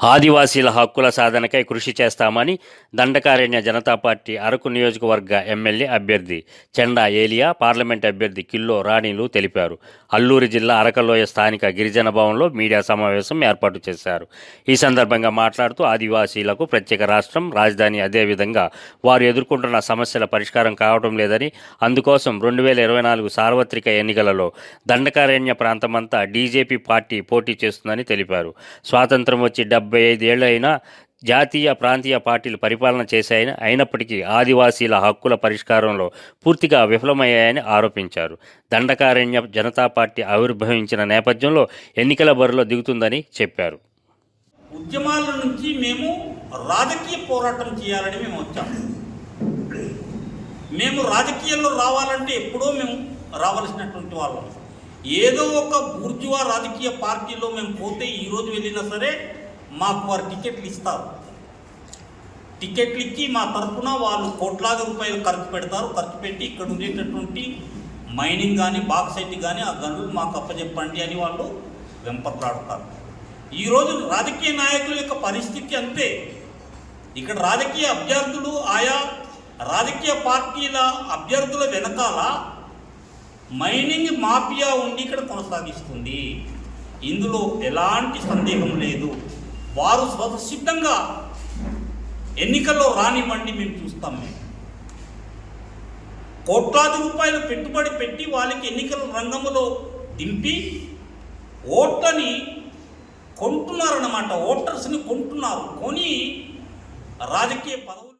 ఆదివాసీల హక్కుల సాధనకై కృషి చేస్తామని దండకారణ్య జనతా పార్టీ అరకు నియోజకవర్గ ఎమ్మెల్యే అభ్యర్థి చెండా ఏలియా పార్లమెంట్ అభ్యర్థి కిల్లో రాణిలు తెలిపారు. అల్లూరి జిల్లా అరకలోయ స్థానిక గిరిజన భవన్లో మీడియా సమావేశం ఏర్పాటు చేశారు. ఈ సందర్భంగా మాట్లాడుతూ ఆదివాసీలకు ప్రత్యేక రాష్ట్రం రాజధాని అదేవిధంగా వారు ఎదుర్కొంటున్న సమస్యల పరిష్కారం కావడం లేదని అందుకోసం రెండు వేల ఇరవై నాలుగు సార్వత్రిక ఎన్నికలలో దండకారణ్య ప్రాంతమంతా డీజేపీ పార్టీ పోటీ చేస్తుందని తెలిపారు. స్వాతంత్రం వచ్చి డెబ్బై ఐదేళ్ళైనా జాతీయ ప్రాంతీయ పార్టీలు పరిపాలన చేశాయని అయినప్పటికీ ఆదివాసీల హక్కుల పరిష్కారంలో పూర్తిగా విఫలమయ్యాయని ఆరోపించారు. దండకారణ్య జనతా పార్టీ ఆవిర్భవించిన నేపథ్యంలో ఎన్నికల బరిలో దిగుతుందని చెప్పారు. ఉద్యమాల నుంచి మేము రాజకీయ పోరాటం చేయాలని మేము వచ్చాము మేము రాజకీయాల్లో రావాలంటే ఎప్పుడో మేము రావాల్సినటువంటి వాళ్ళం. ఏదో ఒక బూర్జువా రాజకీయ పార్టీలో మేము పోతే ఈరోజు వెళ్ళినా సరే మాకు వారు టికెట్లు ఇస్తారు. టికెట్లు ఇచ్చి మా తరఫున వాళ్ళు కోట్లాది రూపాయలు ఖర్చు పెడతారు. ఖర్చు పెట్టి ఇక్కడ ఉండేటటువంటి మైనింగ్ కానీ బాక్సైట్ కానీ ఆ గనులు మాకు అప్పచెప్పండి అని వాళ్ళు వెంపట్లాడుతారు. ఈరోజు రాజకీయ నాయకుల యొక్క పరిస్థితి అంతే. ఇక్కడ రాజకీయ అభ్యర్థులు ఆయా రాజకీయ పార్టీల అభ్యర్థుల వెనకాల మైనింగ్ మాఫియా ఉండి ఇక్కడ కొనసాగిస్తుంది. ఇందులో ఎలాంటి సందేహం లేదు. వారు స్వతసిద్ధంగా ఎన్నికల్లో రానివ్వండి మేము చూస్తాం మేము. కోట్లాది రూపాయలు పెట్టుబడి పెట్టి వాళ్ళకి ఎన్నికల రంగంలో దింపి ఓట్లని కొంటున్నారన్నమాట. ఓటర్స్ని కొంటున్నారు. కొని రాజకీయ పదవులు